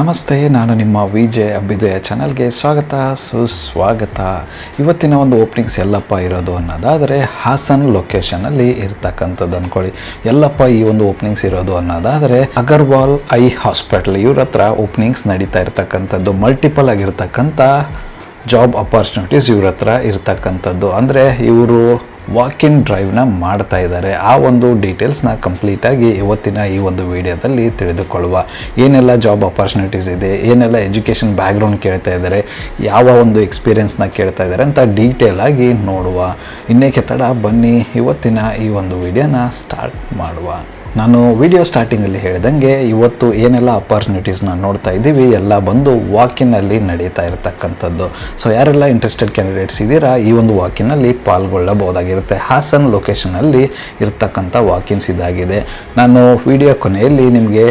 ನಮಸ್ತೆ, ನಾನು ನಿಮ್ಮ ವಿ ಜೆ ಅಭ್ಯುದಯ ಚಾನಲ್ಗೆ ಸ್ವಾಗತ, ಸುಸ್ವಾಗತ. ಇವತ್ತಿನ ಒಂದು ಓಪನಿಂಗ್ಸ್ ಎಲ್ಲಪ್ಪ ಇರೋದು ಅನ್ನೋದಾದರೆ ಹಾಸನ್ ಲೊಕೇಶನಲ್ಲಿ ಇರ್ತಕ್ಕಂಥದ್ದು ಅಂದ್ಕೊಳ್ಳಿ. ಎಲ್ಲಪ್ಪ ಈ ಒಂದು ಓಪನಿಂಗ್ಸ್ ಇರೋದು ಅನ್ನೋದಾದರೆ ಅಗರ್ವಾಲ್ ಐ ಹಾಸ್ಪಿಟಲ್ ಇವ್ರ ಹತ್ರ ಓಪನಿಂಗ್ಸ್ ನಡೀತಾ ಇರ್ತಕ್ಕಂಥದ್ದು ಮಲ್ಟಿಪಲ್ ಆಗಿರ್ತಕ್ಕಂಥ ಜಾಬ್ ಅಪರ್ಚುನಿಟೀಸ್ ಇವ್ರ ಹತ್ರ ಇರ್ತಕ್ಕಂಥದ್ದು. ಅಂದರೆ ಇವರು ವಾಕ್ ಇನ್ ಡ್ರೈವ್ನ ಮಾಡ್ತಾ ಇದ್ದಾರೆ. ಆ ಒಂದು ಡೀಟೇಲ್ಸ್ನ ಕಂಪ್ಲೀಟಾಗಿ ಇವತ್ತಿನ ಈ ಒಂದು ವಿಡಿಯೋದಲ್ಲಿ ತಿಳಿದುಕೊಳ್ಳುವ. ಏನೆಲ್ಲ ಜಾಬ್ ಅಪಾರ್ಚುನಿಟೀಸ್ ಇದೆ, ಏನೆಲ್ಲ ಎಜುಕೇಷನ್ ಬ್ಯಾಕ್ಗ್ರೌಂಡ್ ಕೇಳ್ತಾ ಇದ್ದಾರೆ, ಯಾವ ಒಂದು ಎಕ್ಸ್ಪೀರಿಯೆನ್ಸ್ನ ಕೇಳ್ತಾ ಇದ್ದಾರೆ ಅಂತ ಡೀಟೇಲಾಗಿ ನೋಡುವ. ಇನ್ನೇಕೆ ತಡ, ಬನ್ನಿ ಇವತ್ತಿನ ಈ ಒಂದು ವಿಡಿಯೋನ ಸ್ಟಾರ್ಟ್ ಮಾಡುವ. ನಾನು ವಿಡಿಯೋ ಸ್ಟಾರ್ಟಿಂಗಲ್ಲಿ ಹೇಳಿದಂಗೆ ಇವತ್ತು ಏನೆಲ್ಲ ಅಪಾರ್ಚುನಿಟೀಸ್ನ ನೋಡ್ತಾ ಇದ್ದೀವಿ, ಎಲ್ಲ ಬಂದು ವಾಕಿನಲ್ಲಿ ನಡೀತಾ ಇರತಕ್ಕಂಥದ್ದು. ಸೊ ಯಾರೆಲ್ಲ ಇಂಟ್ರೆಸ್ಟೆಡ್ ಕ್ಯಾಂಡಿಡೇಟ್ಸ್ ಇದ್ದೀರಾ, ಈ ಒಂದು ವಾಕಿನಲ್ಲಿ ಪಾಲ್ಗೊಳ್ಳಬಹುದಾಗಿರುತ್ತೆ. ಹಾಸನ್ ಲೊಕೇಶನಲ್ಲಿ ಇರತಕ್ಕಂಥ ವಾಕಿನ್ಸ್ ಇದಾಗಿದೆ. ನಾನು ವಿಡಿಯೋ ಕೊನೆಯಲ್ಲಿ ನಿಮಗೆ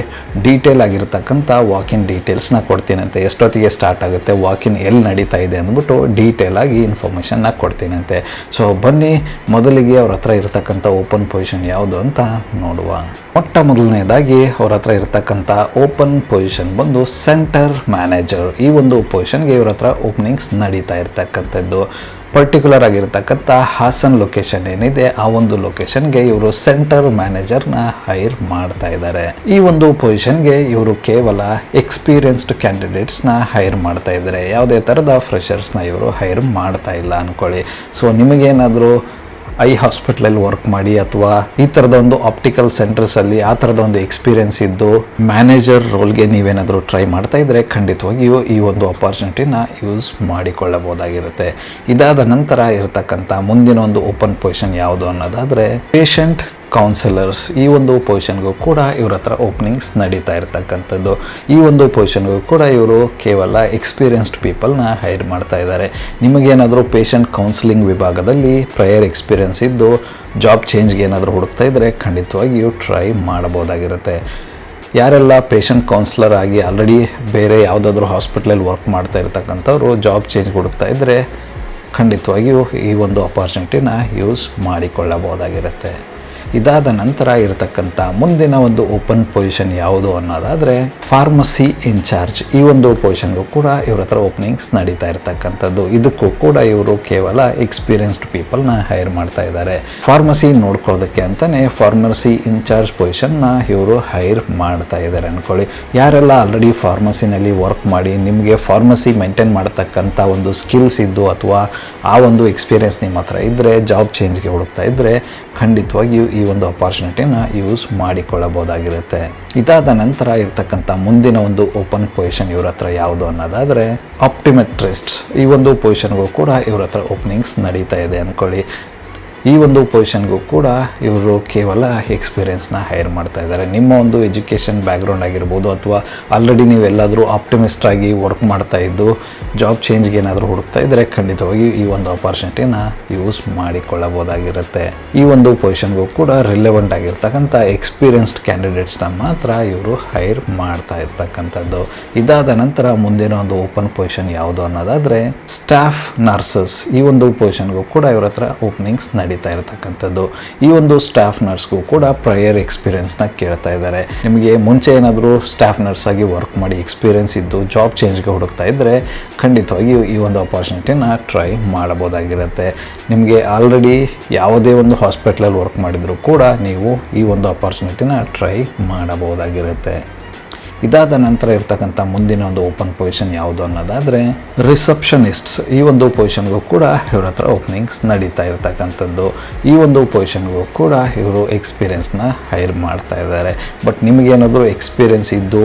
ಡೀಟೇಲ್ ಆಗಿರ್ತಕ್ಕಂಥ ವಾಕಿನ್ ಡೀಟೇಲ್ಸ್ನ ಕೊಡ್ತೀನಂತೆ. ಎಷ್ಟೊತ್ತಿಗೆ ಸ್ಟಾರ್ಟ್ ಆಗುತ್ತೆ ವಾಕಿನ್ ಎಲ್ಲಿ ನಡೀತಾ ಇದೆ ಅಂದ್ಬಿಟ್ಟು ಡೀಟೇಲ್ ಆಗಿ ಇನ್ಫಾರ್ಮೇಷನ್ನ ಕೊಡ್ತೀನಂತೆ. ಸೊ ಬನ್ನಿ, ಮೊದಲಿಗೆ ಅವ್ರ ಹತ್ರ ಇರತಕ್ಕಂಥ ಓಪನ್ ಪೊಸಿಷನ್ ಯಾವುದು ಅಂತ ನೋಡುವ. ಮೊಟ್ಟ ಮೊದಲನೇದಾಗಿ ಅವ್ರ ಹತ್ರ ಇರತಕ್ಕಂಥ ಓಪನ್ ಪೊಸಿಷನ್ ಬಂದು ಸೆಂಟರ್ ಮ್ಯಾನೇಜರ್ ಈ ಒಂದು ಪೊಸಿಷನ್ಗೆ ಇವ್ರ ಹತ್ರ ಓಪನಿಂಗ್ಸ್ ನಡೀತಾ ಇರ್ತಕ್ಕಂಥದ್ದು. ಪರ್ಟಿಕ್ಯುಲರ್ ಆಗಿರ್ತಕ್ಕಂಥ ಹಾಸನ್ ಲೊಕೇಶನ್ ಏನಿದೆ, ಆ ಒಂದು ಲೊಕೇಶನ್ಗೆ ಇವರು ಸೆಂಟರ್ ಮ್ಯಾನೇಜರ್ನ ಹೈರ್ ಮಾಡ್ತಾ ಇದ್ದಾರೆ. ಈ ಒಂದು ಪೊಸಿಷನ್ಗೆ ಇವರು ಕೇವಲ ಎಕ್ಸ್ಪೀರಿಯನ್ಸ್ಡ್ ಕ್ಯಾಂಡಿಡೇಟ್ಸ್ನ ಹೈರ್ ಮಾಡ್ತಾ ಇದ್ದಾರೆ. ಯಾವುದೇ ಥರದ ಫ್ರೆಷರ್ಸ್ನ ಇವರು ಹೈರ್ ಮಾಡ್ತಾ ಇಲ್ಲ ಅಂದ್ಕೊಳ್ಳಿ ಸೊ ನಿಮಗೇನಾದರೂ ಐ ಹಾಸ್ಪಿಟ್ಲಲ್ಲಿ ವರ್ಕ್ ಮಾಡಿ ಅಥವಾ ಈ ಥರದ ಒಂದು ಆಪ್ಟಿಕಲ್ ಸೆಂಟರ್ಸಲ್ಲಿ ಆ ಥರದ ಒಂದು ಎಕ್ಸ್ಪೀರಿಯನ್ಸ್ ಇದ್ದು ಮ್ಯಾನೇಜರ್ ರೋಲ್ಗೆ ನೀವೇನಾದರೂ ಟ್ರೈ ಮಾಡ್ತಾ ಇದ್ದರೆ ಖಂಡಿತವಾಗಿಯೂ ಈ ಒಂದು ಅಪಾರ್ಚುನಿಟಿನ ಯೂಸ್ ಮಾಡಿಕೊಳ್ಳಬಹುದಾಗಿರುತ್ತೆ. ಇದಾದ ನಂತರ ಇರತಕ್ಕಂಥ ಮುಂದಿನ ಒಂದು ಓಪನ್ ಪೊಸಿಷನ್ ಯಾವುದು ಅನ್ನೋದಾದರೆ ಪೇಷಂಟ್ ಕೌನ್ಸಿಲರ್ಸ್ ಈ ಒಂದು ಪೊಸಿಷನ್ಗೂ ಕೂಡ ಇವ್ರ ಹತ್ರ ಓಪನಿಂಗ್ಸ್ ನಡೀತಾ ಇರ್ತಕ್ಕಂಥದ್ದು. ಈ ಒಂದು ಪೊಸಿಷನ್ಗೂ ಕೂಡ ಇವರು ಕೇವಲ ಎಕ್ಸ್ಪೀರಿಯನ್ಸ್ಡ್ ಪೀಪಲ್ನ ಹೈರ್ ಮಾಡ್ತಾ ಇದ್ದಾರೆ. ನಿಮಗೇನಾದರೂ ಪೇಷಂಟ್ ಕೌನ್ಸಿಲಿಂಗ್ ವಿಭಾಗದಲ್ಲಿ ಪ್ರಯರ್ ಎಕ್ಸ್ಪೀರಿಯನ್ಸ್ ಇದ್ದು ಜಾಬ್ ಚೇಂಜ್ಗೆ ಏನಾದರೂ ಹುಡುಕ್ತಾ ಇದ್ದರೆ ಖಂಡಿತವಾಗಿಯೂ ಟ್ರೈ ಮಾಡಬಹುದಾಗಿರುತ್ತೆ. ಯಾರೆಲ್ಲ ಪೇಷಂಟ್ ಕೌನ್ಸಿಲರ್ ಆಗಿ ಆಲ್ರೆಡಿ ಬೇರೆ ಯಾವುದಾದ್ರೂ ಹಾಸ್ಪಿಟ್ಲಲ್ಲಿ ವರ್ಕ್ ಮಾಡ್ತಾ ಇರ್ತಕ್ಕಂಥವ್ರು ಜಾಬ್ ಚೇಂಜ್ ಹುಡುಕ್ತಾ ಇದ್ದರೆ ಖಂಡಿತವಾಗಿಯೂ ಈ ಒಂದು ಅಪಾರ್ಚುನಿಟಿನ ಯೂಸ್ ಮಾಡಿಕೊಳ್ಳಬಹುದಾಗಿರುತ್ತೆ. ಇದಾದ ನಂತರ ಇರತಕ್ಕಂಥ ಮುಂದಿನ ಒಂದು ಓಪನ್ ಪೊಸಿಷನ್ ಯಾವುದು ಅನ್ನೋದಾದರೆ ಫಾರ್ಮಸಿ ಇನ್ಚಾರ್ಜ್. ಈ ಒಂದು ಪೊಸಿಷನ್ಗೂ ಕೂಡ ಇವ್ರ ಹತ್ರ ಓಪನಿಂಗ್ಸ್ ನಡೀತಾ ಇರತಕ್ಕಂಥದ್ದು. ಇದಕ್ಕೂ ಕೂಡ ಇವರು ಕೇವಲ ಎಕ್ಸ್ಪೀರಿಯನ್ಸ್ಡ್ ಪೀಪಲ್ನ ಹೈರ್ ಮಾಡ್ತಾ ಇದ್ದಾರೆ. ಫಾರ್ಮಸಿ ನೋಡ್ಕೊಳ್ಳೋದಕ್ಕೆ ಅಂತಲೇ ಫಾರ್ಮಸಿ ಇನ್ಚಾರ್ಜ್ ಪೊಸಿಷನ್ನ ಇವರು ಹೈರ್ ಮಾಡ್ತಾ ಇದ್ದಾರೆ ಅಂದ್ಕೊಳ್ಳಿ ಯಾರೆಲ್ಲ ಆಲ್ರೆಡಿ ಫಾರ್ಮಸಿನಲ್ಲಿ ವರ್ಕ್ ಮಾಡಿ ನಿಮಗೆ ಫಾರ್ಮಸಿ ಮೇಂಟೈನ್ ಮಾಡ್ತಕ್ಕಂಥ ಒಂದು ಸ್ಕಿಲ್ಸ್ ಇದ್ದು ಅಥವಾ ಆ ಒಂದು ಎಕ್ಸ್ಪೀರಿಯನ್ಸ್ ನಿಮ್ಮ ಹತ್ರ ಇದ್ದರೆ ಜಾಬ್ ಚೇಂಜ್ಗೆ ಹುಡುಕ್ತಾ ಇದ್ದರೆ ಖಂಡಿತವಾಗಿಯೂ ಒಂದು ಅಪಾರ್ಚುನಿಟಿನ ಯೂಸ್ ಮಾಡಿಕೊಳ್ಳಬಹುದಾಗಿರುತ್ತೆ. ಇದಾದ ನಂತರ ಇರ್ತಕ್ಕಂಥ ಮುಂದಿನ ಒಂದು ಓಪನ್ ಪೊಸಿಷನ್ ಇವ್ರ ಹತ್ರ ಯಾವುದು ಅನ್ನೋದಾದರೆ ಆಪ್ಟಿಮೆಟ್ರಿಸ್ಟ್ ಈ ಒಂದು ಪೊಸಿಷನ್ಗೂ ಕೂಡ ಇವ್ರ ಹತ್ರ ಓಪನಿಂಗ್ಸ್ ನಡೀತಾ ಇದೆ ಅಂದ್ಕೊಳ್ಳಿ ಈ ಒಂದು ಪೊಸಿಷನ್ಗೂ ಕೂಡ ಇವರು ಕೇವಲ ಎಕ್ಸ್ಪೀರಿಯೆನ್ಸ್ನ ಹೈರ್ ಮಾಡ್ತಾ ಇದ್ದಾರೆ. ನಿಮ್ಮ ಒಂದು ಎಜುಕೇಷನ್ ಬ್ಯಾಕ್ಗ್ರೌಂಡ್ ಆಗಿರ್ಬೋದು ಅಥವಾ ಆಲ್ರೆಡಿ ನೀವು ಎಲ್ಲಾದರೂ ಆಪ್ಟಿಮಿಸ್ಟ್ ಆಗಿ ವರ್ಕ್ ಮಾಡ್ತಾ ಇದ್ದು ಜಾಬ್ ಚೇಂಜ್ಗೆ ಏನಾದರೂ ಹುಡುಕ್ತಾ ಇದ್ದರೆ ಖಂಡಿತವಾಗಿ ಈ ಒಂದು ಆಪರ್ಚುನಿಟಿನ ಯೂಸ್ ಮಾಡಿಕೊಳ್ಳಬಹುದಾಗಿರುತ್ತೆ. ಈ ಒಂದು ಪೊಸಿಷನ್ಗೂ ಕೂಡ ರಿಲೆವೆಂಟ್ ಆಗಿರ್ತಕ್ಕಂಥ ಎಕ್ಸ್ಪೀರಿಯನ್ಸ್ಡ್ ಕ್ಯಾಂಡಿಡೇಟ್ಸ್ನ ಮಾತ್ರ ಇವರು ಹೈರ್ ಮಾಡ್ತಾ ಇರ್ತಕ್ಕಂಥದ್ದು. ಇದಾದ ನಂತರ ಮುಂದಿನ ಒಂದು ಓಪನ್ ಪೊಸಿಷನ್ ಯಾವುದು ಅನ್ನೋದಾದರೆ ಸ್ಟಾಫ್ ನರ್ಸಸ್ ಈ ಒಂದು ಪೊಸಿಷನ್ಗೂ ಕೂಡ ಇವ್ರ ಹತ್ರ ಓಪನಿಂಗ್ಸ್ ನಡೀತಾ ಇರತಕ್ಕಂಥದ್ದು. ಈ ಒಂದು ಸ್ಟಾಫ್ ನರ್ಸ್ಗೂ ಕೂಡ ಪ್ರಯರ್ ಎಕ್ಸ್ಪೀರಿಯನ್ಸ್ನ ಕೇಳ್ತಾ ಇದ್ದಾರೆ. ನಿಮಗೆ ಮುಂಚೆ ಏನಾದರೂ ಸ್ಟಾಫ್ ನರ್ಸ್ ಆಗಿ ವರ್ಕ್ ಮಾಡಿ ಎಕ್ಸ್ಪೀರಿಯನ್ಸ್ ಇದ್ದು ಜಾಬ್ ಚೇಂಜ್ಗೆ ಹುಡುಕ್ತಾ ಇದ್ದರೆ ಖಂಡಿತವಾಗಿಯೂ ಈ ಒಂದು ಅಪಾರ್ಚುನಿಟಿನ ಟ್ರೈ ಮಾಡಬಹುದಾಗಿರುತ್ತೆ. ನಿಮಗೆ ಆಲ್ರೆಡಿ ಯಾವುದೇ ಒಂದು ಹಾಸ್ಪಿಟ್ಲಲ್ಲಿ ವರ್ಕ್ ಮಾಡಿದರೂ ಕೂಡ ನೀವು ಈ ಒಂದು ಅಪಾರ್ಚುನಿಟಿನ ಟ್ರೈ ಮಾಡಬಹುದಾಗಿರುತ್ತೆ. ಇದಾದ ನಂತರ ಇರ್ತಕ್ಕಂಥ ಮುಂದಿನ ಒಂದು ಓಪನ್ ಪೊಸಿಷನ್ ಯಾವುದು ಅನ್ನೋದಾದರೆ ರಿಸೆಪ್ಷನಿಸ್ಟ್ಸ್ ಈ ಒಂದು ಪೊಸಿಷನ್ಗೂ ಕೂಡ ಇವ್ರ ಹತ್ರ ಓಪನಿಂಗ್ಸ್ ನಡೀತಾ ಇರ್ತಕ್ಕಂಥದ್ದು. ಈ ಒಂದು ಪೊಸಿಷನ್ಗೂ ಕೂಡ ಇವರು ಎಕ್ಸ್ಪೀರಿಯನ್ಸ್ನ ಹೈರ್ ಮಾಡ್ತಾ ಇದ್ದಾರೆ. ಬಟ್ ನಿಮಗೇನಾದರೂ ಎಕ್ಸ್ಪೀರಿಯನ್ಸ್ ಇದ್ದು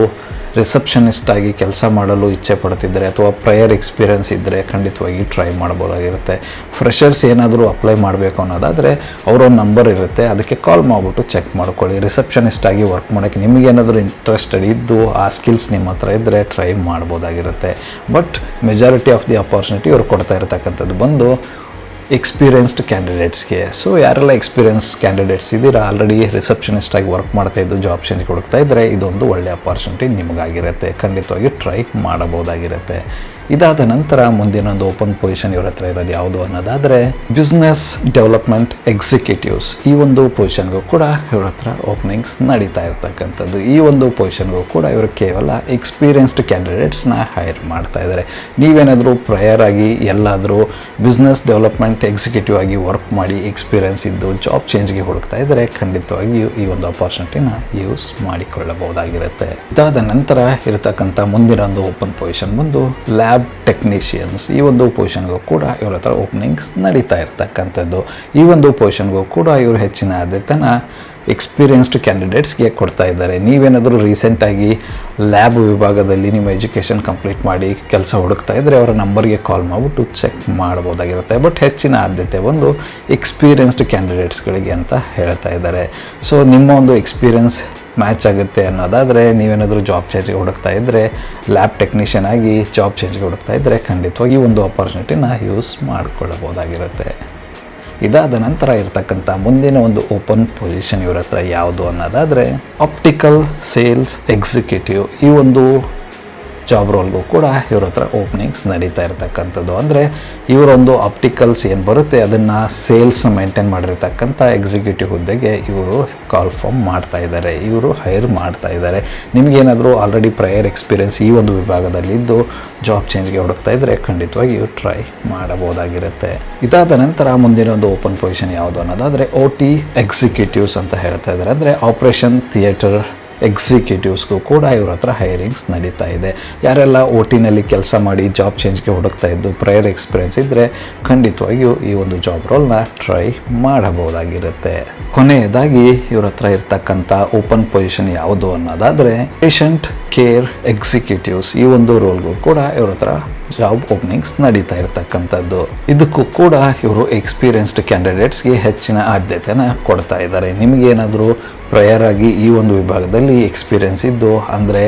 ರಿಸೆಪ್ಷನಿಸ್ಟ್ ಆಗಿ ಕೆಲಸ ಮಾಡಲು ಇಚ್ಛೆ ಪಡ್ತಿದ್ದರೆ ಅಥವಾ ಪ್ರಯರ್ ಎಕ್ಸ್ಪೀರಿಯನ್ಸ್ ಇದ್ದರೆ ಖಂಡಿತವಾಗಿ ಟ್ರೈ ಮಾಡ್ಬೋದಾಗಿರುತ್ತೆ ಫ್ರೆಷರ್ಸ್ ಏನಾದರೂ ಅಪ್ಲೈ ಮಾಡಬೇಕು ಅನ್ನೋದಾದರೆ ಅವರೊಂದು ನಂಬರ್ ಇರುತ್ತೆ. ಅದಕ್ಕೆ ಕಾಲ್ ಮಾಡಿಬಿಟ್ಟು ಚೆಕ್ ಮಾಡ್ಕೊಳ್ಳಿ. ರಿಸೆಪ್ಷನಿಸ್ಟ್ ಆಗಿ ವರ್ಕ್ ಮಾಡೋಕ್ಕೆ ನಿಮಗೇನಾದರೂ ಇಂಟ್ರೆಸ್ಟೆಡ್ ಇದ್ದು ಆ ಸ್ಕಿಲ್ಸ್ ನಿಮ್ಮ ಹತ್ರ ಇದ್ದರೆ try ಮಾಡ್ಬೋದಾಗಿರುತ್ತೆ but majority of the opportunity ಅವ್ರು ಕೊಡ್ತಾ ಇರತಕ್ಕಂಥದ್ದು. ಬಂದು ಎಕ್ಸ್ಪೀರಿಯನ್ಸ್ಡ್ ಕ್ಯಾಂಡಿಡೇಟ್ಸ್ಗೆ ಸೊ ಯಾರೆಲ್ಲ ಎಕ್ಸ್ಪೀರಿಯನ್ಸ್ ಕ್ಯಾಂಡಿಡೇಟ್ಸ್ ಇದ್ದೀರಾ ಆಲ್ರೆಡಿ ರಿಸೆಪ್ಷನಿಸ್ಟ್ ಆಗಿ ವರ್ಕ್ ಮಾಡ್ತಾ ಇದ್ದು ಜಾಬ್ ಚೇಂಜ್ ಕೊಡ್ತಾ ಇದ್ದರೆ ಇದೊಂದು ಒಳ್ಳೆಯ ಅಪಾರ್ಚುನಿಟಿ ನಿಮಗಾಗಿರುತ್ತೆ. ಖಂಡಿತವಾಗಿ ಟ್ರೈ ಮಾಡಬಹುದಾಗಿರುತ್ತೆ. ಇದಾದ ನಂತರ ಮುಂದಿನ ಒಂದು ಓಪನ್ ಪೊಸಿಷನ್ ಇವ್ರ ಹತ್ರ ಇರೋದು ಯಾವುದು ಅನ್ನೋದಾದರೆ ಬಿಸ್ನೆಸ್ ಡೆವಲಪ್ಮೆಂಟ್ ಎಕ್ಸಿಕ್ಯೂಟಿವ್ಸ್ ಈ ಒಂದು ಪೊಸಿಷನ್ಗೂ ಕೂಡ ಇವ್ರ ಹತ್ರ ಓಪನಿಂಗ್ಸ್ ನಡೀತಾ ಇರ್ತಕ್ಕಂಥದ್ದು. ಈ ಒಂದು ಪೊಸಿಷನ್ಗೂ ಕೂಡ ಇವರು ಕೇವಲ ಎಕ್ಸ್ಪೀರಿಯನ್ಸ್ಡ್ ಕ್ಯಾಂಡಿಡೇಟ್ಸ್ನ ಹೈರ್ ಮಾಡ್ತಾ ಇದ್ದಾರೆ ನೀವೇನಾದರೂ ಪ್ರಯರ್ ಆಗಿ ಎಲ್ಲಾದರೂ ಬಿಸ್ನೆಸ್ ಡೆವಲಪ್ಮೆಂಟ್ ಎಕ್ಸಿಕ್ಯೂಟಿವ್ ಆಗಿ ವರ್ಕ್ ಮಾಡಿ ಎಕ್ಸ್ಪೀರಿಯನ್ಸ್ ಇದ್ದು ಜಾಬ್ ಚೇಂಜ್ಗೆ ಹುಡುಕ್ತಾ ಇದ್ದರೆ ಖಂಡಿತವಾಗಿಯೂ ಈ ಒಂದು ಅಪಾರ್ಚುನಿಟಿನ ಯೂಸ್ ಮಾಡಿಕೊಳ್ಳಬಹುದಾಗಿರುತ್ತೆ. ಇದಾದ ನಂತರ ಇರತಕ್ಕಂಥ ಮುಂದಿನ ಒಂದು ಓಪನ್ ಪೊಸಿಷನ್ ಬಂದು ಲ್ಯಾಬ್ ಟೆಕ್ನಿಷಿಯನ್ಸ್ ಈ ಒಂದು ಪೊಸಿಷನ್ಗೂ ಕೂಡ ಇವರ ಹತ್ರ ಓಪನಿಂಗ್ಸ್ ನಡೀತಾ ಇರ್ತಕ್ಕಂಥದ್ದು. ಈ ಒಂದು ಪೊಸಿಷನ್ಗೂ ಕೂಡ ಇವರು ಹೆಚ್ಚಿನ ಆದ್ಯತೆನ ಎಕ್ಸ್ಪೀರಿಯನ್ಸ್ಡ್ ಕ್ಯಾಂಡಿಡೇಟ್ಸ್ಗೆ ಕೊಡ್ತಾ ಇದ್ದಾರೆ. ನೀವೇನಾದರೂ ರೀಸೆಂಟಾಗಿ ಲ್ಯಾಬ್ ವಿಭಾಗದಲ್ಲಿ ನಿಮ್ಮ ಎಜುಕೇಷನ್ ಕಂಪ್ಲೀಟ್ ಮಾಡಿ ಕೆಲಸ ಹುಡುಕ್ತಾ ಇದ್ದರೆ ಅವರ ನಂಬರ್ಗೆ ಕಾಲ್ ಮಾಡಿಬಿಟ್ಟು ಚೆಕ್ ಮಾಡ್ಬೋದಾಗಿರುತ್ತೆ. ಬಟ್ ಹೆಚ್ಚಿನ ಆದ್ಯತೆ ಒಂದು ಎಕ್ಸ್ಪೀರಿಯನ್ಸ್ಡ್ ಕ್ಯಾಂಡಿಡೇಟ್ಸ್ಗಳಿಗೆ ಅಂತ ಹೇಳ್ತಾ ಇದ್ದಾರೆ. ಸೊ ನಿಮ್ಮ ಒಂದು ಎಕ್ಸ್ಪೀರಿಯನ್ಸ್ ಮ್ಯಾಚ್ ಆಗುತ್ತೆ ಅನ್ನೋದಾದರೆ ನೀವೇನಾದರೂ ಜಾಬ್ ಚೇಂಜ್ಗೆ ಹುಡುಕ್ತಾ ಇದ್ದರೆ ಲ್ಯಾಬ್ ಟೆಕ್ನಿಷಿಯನ್ ಆಗಿ ಜಾಬ್ ಚೇಂಜ್ಗೆ ಹುಡುಕ್ತಾ ಇದ್ದರೆ ಖಂಡಿತವಾಗಿ ಈ ಒಂದು ಅಪಾರ್ಚುನಿಟಿನ ಯೂಸ್ ಮಾಡಿಕೊಳ್ಳಬಹುದಾಗಿರುತ್ತೆ ಇದಾದ ನಂತರ ಇರತಕ್ಕಂಥ ಮುಂದಿನ ಒಂದು ಓಪನ್ ಪೊಸಿಷನ್ ಇವ್ರ ಹತ್ರ ಯಾವುದು ಅನ್ನೋದಾದರೆ ಆಪ್ಟಿಕಲ್ ಸೇಲ್ಸ್ ಎಕ್ಸಿಕ್ಯೂಟಿವ್ ಈ ಒಂದು ಜಾಬ್ ರೋಲ್ಗೂ ಕೂಡ ಇವ್ರ ಹತ್ರ ಓಪನಿಂಗ್ಸ್ ನಡೀತಾ ಇರ್ತಕ್ಕಂಥದ್ದು. ಅಂದರೆ ಇವರೊಂದು ಆಪ್ಟಿಕಲ್ಸ್ ಏನು ಬರುತ್ತೆ, ಅದನ್ನು ಸೇಲ್ಸ್ ಮೇಂಟೈನ್ ಮಾಡಿರ್ತಕ್ಕಂಥ ಎಕ್ಸಿಕ್ಯೂಟಿವ್ ಹುದ್ದೆಗೆ ಇವರು ಕಾಲ್ ಫಾರ್ಮ್ ಮಾಡ್ತಾ ಇದ್ದಾರೆ ಇವರು ಹೈರ್ ಮಾಡ್ತಾ ಇದ್ದಾರೆ ನಿಮಗೇನಾದರೂ ಆಲ್ರೆಡಿ ಪ್ರಯರ್ ಎಕ್ಸ್ಪೀರಿಯನ್ಸ್ ಈ ಒಂದು ವಿಭಾಗದಲ್ಲಿದ್ದು ಜಾಬ್ ಚೇಂಜ್ಗೆ ಹುಡುಕ್ತಾ ಇದ್ದರೆ ಖಂಡಿತವಾಗಿ ಇವರು ಟ್ರೈ ಮಾಡಬಹುದಾಗಿರುತ್ತೆ. ಇದಾದ ನಂತರ ಮುಂದಿನ ಒಂದು ಓಪನ್ ಪೊಸಿಷನ್ ಯಾವುದು ಅನ್ನೋದಾದರೆ ಓ ಟಿ ಎಕ್ಸಿಕ್ಯೂಟಿವ್ಸ್ ಅಂತ ಹೇಳ್ತಾ ಇದ್ದಾರೆ ಅಂದರೆ ಆಪರೇಷನ್ ಥಿಯೇಟರ್ ಎಕ್ಸಿಕ್ಯೂಟಿವ್ಸ್ಗೂ ಕೂಡ ಇವ್ರ ಹತ್ರ ಹೈರಿಂಗ್ಸ್ ನಡೀತಾ ಇದೆ. ಯಾರೆಲ್ಲ ಓ ಟಿನಲ್ಲಿ ಕೆಲಸ ಮಾಡಿ ಜಾಬ್ ಚೇಂಜ್ಗೆ ಹುಡುಕ್ತಾ ಇದ್ದು ಪ್ರಯರ್ ಎಕ್ಸ್ಪೀರಿಯನ್ಸ್ ಇದ್ದರೆ ಖಂಡಿತವಾಗಿಯೂ ಈ ಒಂದು ಜಾಬ್ ರೋಲ್ನ ಟ್ರೈ ಮಾಡಬಹುದಾಗಿರುತ್ತೆ. ಕೊನೆಯದಾಗಿ ಇವ್ರ ಹತ್ರ ಇರ್ತಕ್ಕಂಥ ಓಪನ್ ಪೊಸಿಷನ್ ಯಾವುದು ಅನ್ನೋದಾದರೆ ಪೇಷಂಟ್ ಕೇರ್ ಎಕ್ಸಿಕ್ಯೂಟಿವ್ಸ್ ಈ ಒಂದು ರೋಲ್ಗೂ ಕೂಡ ಇವ್ರ ಹತ್ರ ಜಾಬ್ ಓಪನಿಂಗ್ಸ್ ನಡೀತಾ ಇರ್ತಕ್ಕಂಥದ್ದು. ಇದಕ್ಕೂ ಕೂಡ ಇವರು ಎಕ್ಸ್ಪೀರಿಯನ್ಸ್ಡ್ ಕ್ಯಾಂಡಿಡೇಟ್ಸ್ಗೆ ಹೆಚ್ಚಿನ ಆದ್ಯತೆಯನ್ನು ಕೊಡ್ತಾ ಇದ್ದಾರೆ. ನಿಮಗೇನಾದರೂ ಪ್ರಯರ್ ಆಗಿ ಈ ಒಂದು ವಿಭಾಗದಲ್ಲಿ ಎಕ್ಸ್ಪೀರಿಯನ್ಸ್ ಇದ್ದು, ಅಂದರೆ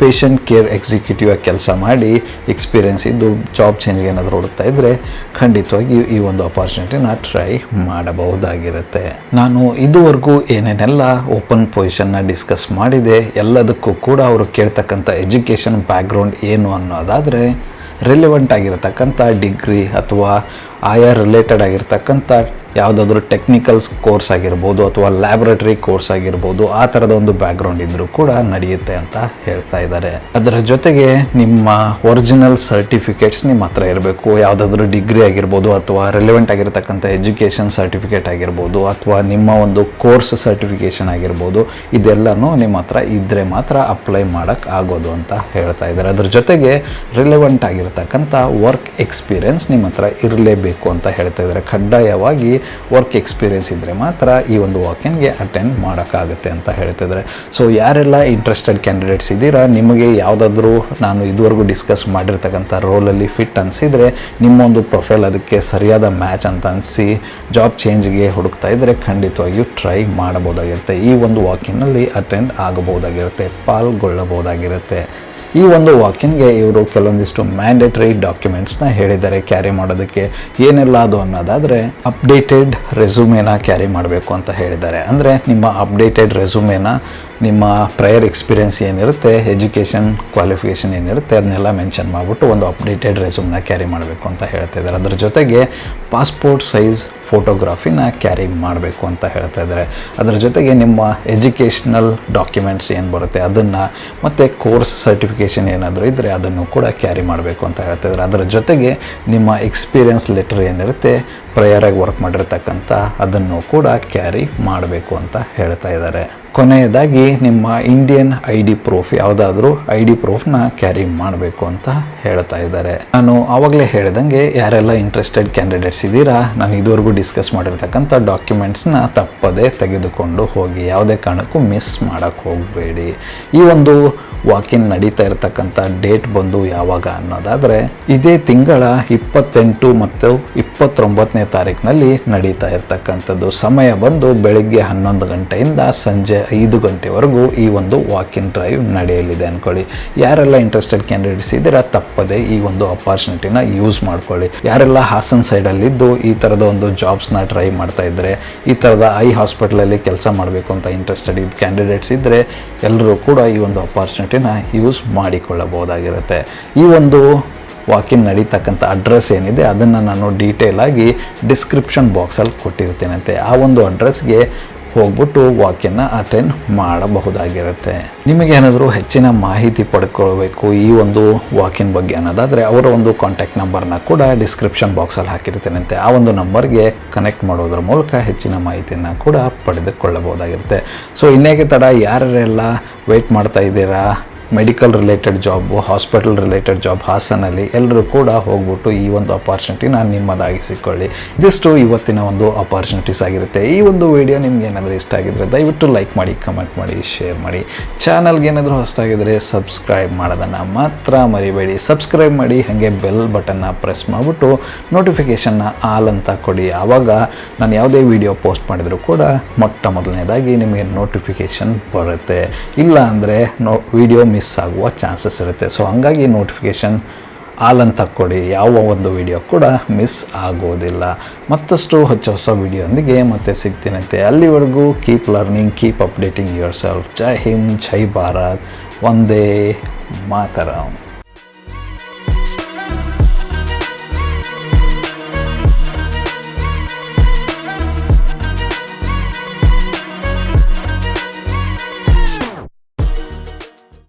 ಪೇಷಂಟ್ ಕೇರ್ ಎಕ್ಸಿಕ್ಯೂಟಿವ್ ಆಗಿ ಕೆಲಸ ಮಾಡಿ ಎಕ್ಸ್ಪೀರಿಯನ್ಸ್ ಇದ್ದು ಜಾಬ್ ಚೇಂಜ್ಗೆ ಏನಾದರೂ ಹುಡುಕ್ತಾ ಇದ್ದರೆ ಖಂಡಿತವಾಗಿ ಈ ಒಂದು ಅಪಾರ್ಚುನಿಟಿನ ಟ್ರೈ ಮಾಡಬಹುದಾಗಿರುತ್ತೆ. ನಾನು ಇದುವರೆಗೂ ಏನೇನೆಲ್ಲ ಓಪನ್ ಪೊಸಿಷನ್ನ ಡಿಸ್ಕಸ್ ಮಾಡಿದೆ, ಎಲ್ಲದಕ್ಕೂ ಕೂಡ ಅವರು ಕೇಳ್ತಕ್ಕಂಥ ಎಜುಕೇಷನ್ ಬ್ಯಾಕ್ಗ್ರೌಂಡ್ ಏನು ಅನ್ನೋದಾದರೆ ರಿಲೆವೆಂಟ್ ಆಗಿರತಕ್ಕಂಥ ಡಿಗ್ರಿ ಅಥವಾ ಆಯಾ ರಿಲೇಟೆಡ್ ಆಗಿರ್ತಕ್ಕಂಥ ಯಾವುದಾದ್ರೂ ಟೆಕ್ನಿಕಲ್ಸ್ ಕೋರ್ಸ್ ಆಗಿರ್ಬೋದು ಅಥವಾ ಲ್ಯಾಬ್ರೇಟರಿ ಕೋರ್ಸ್ ಆಗಿರ್ಬೋದು, ಆ ಥರದ ಒಂದು ಬ್ಯಾಕ್ಗ್ರೌಂಡ್ ಇದ್ದರೂ ಕೂಡ ನಡೆಯುತ್ತೆ ಅಂತ ಹೇಳ್ತಾ ಇದ್ದಾರೆ. ಅದರ ಜೊತೆಗೆ ನಿಮ್ಮ ಒರಿಜಿನಲ್ ಸರ್ಟಿಫಿಕೇಟ್ಸ್ ನಿಮ್ಮ ಹತ್ರ ಇರಬೇಕು. ಯಾವುದಾದ್ರೂ ಡಿಗ್ರಿ ಆಗಿರ್ಬೋದು ಅಥವಾ ರಿಲೆವೆಂಟ್ ಆಗಿರತಕ್ಕಂಥ ಎಜುಕೇಷನ್ ಸರ್ಟಿಫಿಕೇಟ್ ಆಗಿರ್ಬೋದು ಅಥವಾ ನಿಮ್ಮ ಒಂದು ಕೋರ್ಸ್ ಸರ್ಟಿಫಿಕೇಷನ್ ಆಗಿರ್ಬೋದು, ಇದೆಲ್ಲನೂ ನಿಮ್ಮ ಹತ್ರ ಇದ್ದರೆ ಮಾತ್ರ ಅಪ್ಲೈ ಮಾಡೋಕ್ಕೆ ಆಗೋದು ಅಂತ ಹೇಳ್ತಾ ಇದ್ದಾರೆ. ಅದ್ರ ಜೊತೆಗೆ ರಿಲೆವೆಂಟ್ ಆಗಿರತಕ್ಕಂಥ ವರ್ಕ್ ಎಕ್ಸ್ಪೀರಿಯನ್ಸ್ ನಿಮ್ಮ ಹತ್ರ ಇರಲೇಬೇಕು ಅಂತ ಹೇಳ್ತಾ ಇದ್ದಾರೆ. ಕಡ್ಡಾಯವಾಗಿ ವರ್ಕ್ ಎಕ್ಸ್ಪೀರಿಯನ್ಸ್ ಇದ್ದರೆ ಮಾತ್ರ ಈ ಒಂದು ವಾಕಿನ್ಗೆ ಅಟೆಂಡ್ ಮಾಡೋಕ್ಕಾಗುತ್ತೆ ಅಂತ ಹೇಳ್ತಿದ್ದಾರೆ. ಸೊ ಯಾರೆಲ್ಲ ಇಂಟ್ರೆಸ್ಟೆಡ್ ಕ್ಯಾಂಡಿಡೇಟ್ಸ್ ಇದ್ದೀರಾ, ನಿಮಗೆ ಯಾವುದಾದ್ರೂ ನಾನು ಇದುವರೆಗೂ ಡಿಸ್ಕಸ್ ಮಾಡಿರ್ತಕ್ಕಂಥ ರೋಲಲ್ಲಿ ಫಿಟ್ ಅನಿಸಿದರೆ, ನಿಮ್ಮೊಂದು ಪ್ರೊಫೈಲ್ ಅದಕ್ಕೆ ಸರಿಯಾದ ಮ್ಯಾಚ್ ಅಂತ ಅನಿಸಿ ಜಾಬ್ ಚೇಂಜ್ಗೆ ಹುಡುಕ್ತಾ ಇದ್ದರೆ ಖಂಡಿತವಾಗಿಯೂ ಟ್ರೈ ಮಾಡಬಹುದಾಗಿರುತ್ತೆ. ಈ ಒಂದು ವಾಕಿನಲ್ಲಿ ಅಟೆಂಡ್ ಆಗಬಹುದಾಗಿರುತ್ತೆ, ಪಾಲ್ಗೊಳ್ಳಬಹುದಾಗಿರುತ್ತೆ. ಈ ಒಂದು ವಾಕಿನ್ಗೆ ಇವರು ಕೆಲವೊಂದಿಷ್ಟು ಮ್ಯಾಂಡೇಟರಿ ಡಾಕ್ಯುಮೆಂಟ್ಸ್ನ ಹೇಳಿದ್ದಾರೆ ಕ್ಯಾರಿ ಮಾಡೋದಕ್ಕೆ. ಏನೆಲ್ಲ ಅದು ಅನ್ನೋದಾದರೆ ಅಪ್ಡೇಟೆಡ್ ರೆಸ್ಯೂಮೇನ ಕ್ಯಾರಿ ಮಾಡಬೇಕು ಅಂತ ಹೇಳಿದ್ದಾರೆ. ಅಂದರೆ, ನಿಮ್ಮ ಅಪ್ಡೇಟೆಡ್ ರೆಸ್ಯೂಮೇನ ನಿಮ್ಮ ಪ್ರಯರ್ ಎಕ್ಸ್ಪೀರಿಯನ್ಸ್ ಏನಿರುತ್ತೆ ಎಜುಕೇಷನ್ ಕ್ವಾಲಿಫಿಕೇಷನ್ ಏನಿರುತ್ತೆ, ಅದನ್ನೆಲ್ಲ ಮೆನ್ಷನ್ ಮಾಡಿಬಿಟ್ಟು ಒಂದು ಅಪ್ಡೇಟೆಡ್ ರೆಸ್ಯೂಮ್ನ ಕ್ಯಾರಿ ಮಾಡಬೇಕು ಅಂತ ಹೇಳ್ತಾ ಇದ್ದಾರೆ. ಅದ್ರ ಜೊತೆಗೆ ಪಾಸ್ಪೋರ್ಟ್ ಸೈಜ್ ಫೋಟೋಗ್ರಾಫಿನ ಕ್ಯಾರಿ ಮಾಡಬೇಕು ಅಂತ ಹೇಳ್ತಾ ಇದ್ದಾರೆ. ಅದರ ಜೊತೆಗೆ ನಿಮ್ಮ ಎಜುಕೇಷನಲ್ ಡಾಕ್ಯುಮೆಂಟ್ಸ್ ಏನು ಬರುತ್ತೆ, ಅದನ್ನು ಮತ್ತು ಕೋರ್ಸ್ ಸರ್ಟಿಫಿಕೇಷನ್ ಏನಾದರೂ ಇದ್ದರೆ ಅದನ್ನು ಕೂಡ ಕ್ಯಾರಿ ಮಾಡಬೇಕು ಅಂತ ಹೇಳ್ತಾ ಇದ್ದಾರೆ. ಅದರ ಜೊತೆಗೆ ನಿಮ್ಮ ಎಕ್ಸ್ಪೀರಿಯನ್ಸ್ ಲೆಟರ್ ಏನಿರುತ್ತೆ ಪ್ರಯರಾಗಿ ವರ್ಕ್ ಮಾಡಿರ್ತಕ್ಕಂಥ ಅದನ್ನು ಕೂಡ ಕ್ಯಾರಿ ಮಾಡಬೇಕು ಅಂತ ಹೇಳ್ತಾ ಇದ್ದಾರೆ. ಕೊನೆಯದಾಗಿ ನಿಮ್ಮ ಇಂಡಿಯನ್ ಐ ಡಿ ಪ್ರೂಫ್ ಯಾವುದಾದ್ರೂ ಐ ಡಿ ಪ್ರೂಫ್ನ ಕ್ಯಾರಿ ಮಾಡಬೇಕು ಅಂತ ಹೇಳ್ತಾ ಇದ್ದಾರೆ. ನಾನು ಆವಾಗಲೇ ಹೇಳಿದಂಗೆ ಯಾರೆಲ್ಲ ಇಂಟ್ರೆಸ್ಟೆಡ್ ಕ್ಯಾಂಡಿಡೇಟ್ಸ್ ಇದ್ದೀರಾ, ನಾನು ಇದುವರೆಗೂ ಡಿಸ್ಕಸ್ ಮಾಡಿರ್ತಕ್ಕಂಥ ಡಾಕ್ಯುಮೆಂಟ್ಸ್ನ ತಪ್ಪದೇ ತೆಗೆದುಕೊಂಡು ಹೋಗಿ, ಯಾವುದೇ ಕಾರಣಕ್ಕೂ ಮಿಸ್ ಮಾಡೋಕ್ಕೆ ಹೋಗಬೇಡಿ. ಈ ಒಂದು ವಾಕಿನ್ ನಡೀತಾ ಇರತಕ್ಕಂಥ ಡೇಟ್ ಬಂದು ಯಾವಾಗ ಅನ್ನೋದಾದರೆ, ಇದೇ ತಿಂಗಳ ಇಪ್ಪತ್ತೆಂಟು ಮತ್ತು ಇಪ್ಪತ್ತೊಂಬತ್ತನೇ ತಾರೀಕಿನಲ್ಲಿ ನಡೀತಾ ಇರತಕ್ಕಂಥದ್ದು. ಸಮಯ ಬಂದು ಬೆಳಿಗ್ಗೆ ಹನ್ನೊಂದು ಗಂಟೆಯಿಂದ ಸಂಜೆ ಐದು ಗಂಟೆವರೆಗೂ ಈ ಒಂದು ವಾಕಿನ್ ಡ್ರೈವ್ ನಡೆಯಲಿದೆ ಅಂದ್ಕೊಳ್ಳಿ ಯಾರೆಲ್ಲ ಇಂಟ್ರೆಸ್ಟೆಡ್ ಕ್ಯಾಂಡಿಡೇಟ್ಸ್ ಇದ್ದೀರಾ, ತಪ್ಪದೆ ಈ ಒಂದು ಅಪಾರ್ಚುನಿಟಿನ ಯೂಸ್ ಮಾಡ್ಕೊಳ್ಳಿ. ಯಾರೆಲ್ಲ ಹಾಸನ್ ಸೈಡಲ್ಲಿದ್ದು ಈ ಥರದ ಒಂದು ಜಾಬ್ಸ್ನ ಟ್ರೈ ಮಾಡ್ತಾ ಇದ್ದರೆ ಈ ಥರದ ಐ ಹಾಸ್ಪಿಟ್ಲಲ್ಲಿ ಕೆಲಸ ಮಾಡಬೇಕು ಅಂತ ಇಂಟ್ರೆಸ್ಟೆಡ್ ಇದ್ದ ಕ್ಯಾಂಡಿಡೇಟ್ಸ್ ಇದ್ದರೆ ಎಲ್ಲರೂ ಕೂಡ ಈ ಒಂದು ಅಪಾರ್ಚುನಿಟಿನ ಯೂಸ್ ಮಾಡಿಕೊಳ್ಳಬಹುದಾಗಿರುತ್ತೆ. ಈ ಒಂದು ವಾಕಿನ್ ನಡೀತಕ್ಕಂಥ ಅಡ್ರೆಸ್ ಏನಿದೆ, ಅದನ್ನು ನಾನು ಡೀಟೇಲಾಗಿ ಡಿಸ್ಕ್ರಿಪ್ಷನ್ ಬಾಕ್ಸಲ್ಲಿ ಕೊಟ್ಟಿರ್ತೀನಂತೆ. ಆ ಒಂದು ಅಡ್ರೆಸ್ಗೆ ಹೋಗ್ಬಿಟ್ಟು ವಾಕ್ಯನ ಅಟೆಂಡ್ ಮಾಡಬಹುದಾಗಿರುತ್ತೆ. ನಿಮಗೆ ಏನಾದರೂ ಹೆಚ್ಚಿನ ಮಾಹಿತಿ ಪಡ್ಕೊಳ್ಬೇಕು ಈ ಒಂದು ವಾಕಿನ ಬಗ್ಗೆ ಅನ್ನೋದಾದರೆ ಅವರ ಒಂದು ಕಾಂಟ್ಯಾಕ್ಟ್ ನಂಬರ್ನ ಕೂಡ ಡಿಸ್ಕ್ರಿಪ್ಷನ್ ಬಾಕ್ಸಲ್ಲಿ ಹಾಕಿರ್ತೇನೆ ಆ ಒಂದು ನಂಬರ್ಗೆ ಕನೆಕ್ಟ್ ಮಾಡೋದ್ರ ಮೂಲಕ ಹೆಚ್ಚಿನ ಮಾಹಿತಿಯನ್ನು ಕೂಡ ಪಡೆದುಕೊಳ್ಳಬಹುದಾಗಿರುತ್ತೆ. ಸೊ ಇನ್ನೇಗೆ ತಡ? ಯಾರೆಲ್ಲ ವೆಯ್ಟ್ ಮಾಡ್ತಾ ಇದ್ದೀರಾ? Medical related job hospital related job ಹಾಸನಲ್ಲಿ ಎಲ್ಲರೂ ಕೂಡ ಹೋಗ್ಬಿಟ್ಟು ಈ ಒಂದು ಅಪಾರ್ಚುನಿಟಿನ ನಿಮ್ಮದಾಗಿಸಿಕೊಳ್ಳಿ. ಇದಿಷ್ಟು ಇವತ್ತಿನ ಒಂದು ಅಪಾರ್ಚುನಿಟೀಸ್ ಆಗಿರುತ್ತೆ. ಈ ಒಂದು ವಿಡಿಯೋ ನಿಮ್ಗೆ ಏನಾದರೂ ಇಷ್ಟ ಆಗಿದ್ರೆ ದಯವಿಟ್ಟು ಲೈಕ್ ಮಾಡಿ ಕಮೆಂಟ್ ಮಾಡಿ ಶೇರ್ ಮಾಡಿ. ಚಾನಲ್ಗೆ ಏನಾದರೂ ಹೊಸದಾಗಿದ್ದರೆ ಸಬ್ಸ್ಕ್ರೈಬ್ ಮಾಡೋದನ್ನು ಮಾತ್ರ ಮರಿಬೇಡಿ. ಸಬ್ಸ್ಕ್ರೈಬ್ ಮಾಡಿ, ಹಾಗೆ ಬೆಲ್ ಬಟನ್ನ ಪ್ರೆಸ್ ಮಾಡಿಬಿಟ್ಟು ನೋಟಿಫಿಕೇಷನ್ನ ಆಲ್ ಅಂತ ಕೊಡಿ. ಆವಾಗ ನಾನು ಯಾವುದೇ ವಿಡಿಯೋ ಪೋಸ್ಟ್ ಮಾಡಿದರೂ ಕೂಡ ಮೊಟ್ಟ ಮೊದಲನೇದಾಗಿ ನಿಮಗೆ ನೋಟಿಫಿಕೇಶನ್ ಬರುತ್ತೆ. ಇಲ್ಲ ಅಂದರೆ ನೋ ವಿಡಿಯೋ ಮಿಸ್ ಆಗುವ ಚಾನ್ಸಸ್ ಇರುತ್ತೆ. ಸೊ ಹಂಗಾಗಿ ನೋಟಿಫಿಕೇಷನ್ ಆಲ್ ಅಂತ ಕೊಡಿ. ಯಾವ ಒಂದು ವಿಡಿಯೋ ಕೂಡ ಮಿಸ್ ಆಗೋದಿಲ್ಲ. ಮತ್ತಷ್ಟು ಹೊಸ ಹೊಸ ವಿಡಿಯೋಂದಿಗೆ ಮತ್ತೆ ಸಿಗ್ತೀನಂತೆ. ಅಲ್ಲಿವರೆಗೂ keep learning keep updating your self Jai Hind, Jai Bharat. ಒಂದೇ ಮಾತರಂ.